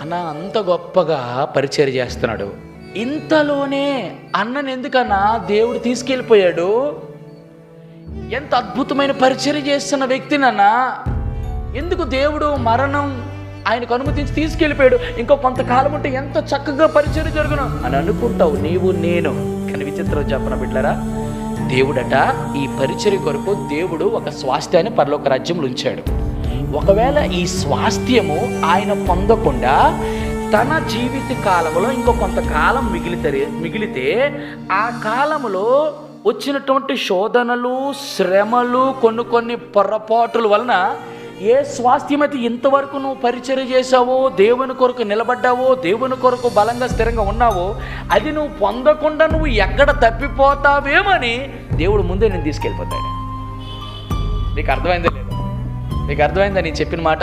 అన్న అంత గొప్పగా పరిచయం చేస్తున్నాడు. ఇంతలోనే అన్నను ఎందుకన్నా దేవుడు తీసుకెళ్ళిపోయాడు? ఎంత అద్భుతమైన పరిచయం చేస్తున్న వ్యక్తినన్నా ఎందుకు దేవుడు మరణం ఆయనకు అనుమతించి తీసుకెళ్ళిపోయాడు? ఇంకో కొంతకాలం ఉంటే ఎంత చక్కగా పరిచయం జరుగును అని అనుకుంటావు నీవు నేను. కానీ విచిత్రం చెప్పన బిడ్డరా దేవుడట ఈ పరిచర్య కొరకు దేవుడు ఒక స్వాస్థ్యాన్ని పరలోక రాజ్యంలో ఉంచాడు. ఒకవేళ ఈ స్వాస్థ్యము ఆయన పొందకుండా తన జీవిత కాలంలో ఇంకో కొంతకాలం మిగిలితే మిగిలితే ఆ కాలంలో వచ్చినటువంటి శోధనలు శ్రమలు కొన్ని కొన్ని పొరపాటుల వలన ఏ స్వాస్థ్యం అయితే ఇంతవరకు నువ్వు పరిచయం చేసావో దేవుని కొరకు నిలబడ్డావో దేవుని కొరకు బలంగా స్థిరంగా ఉన్నావో అది నువ్వు పొందకుండా నువ్వు ఎక్కడ తప్పిపోతావేమని దేవుడు ముందే నేను తీసుకెళ్ళిపోతాడు. నీకు అర్థమైంది లేదు? మీకు అర్థమైందా నేను చెప్పిన మాట?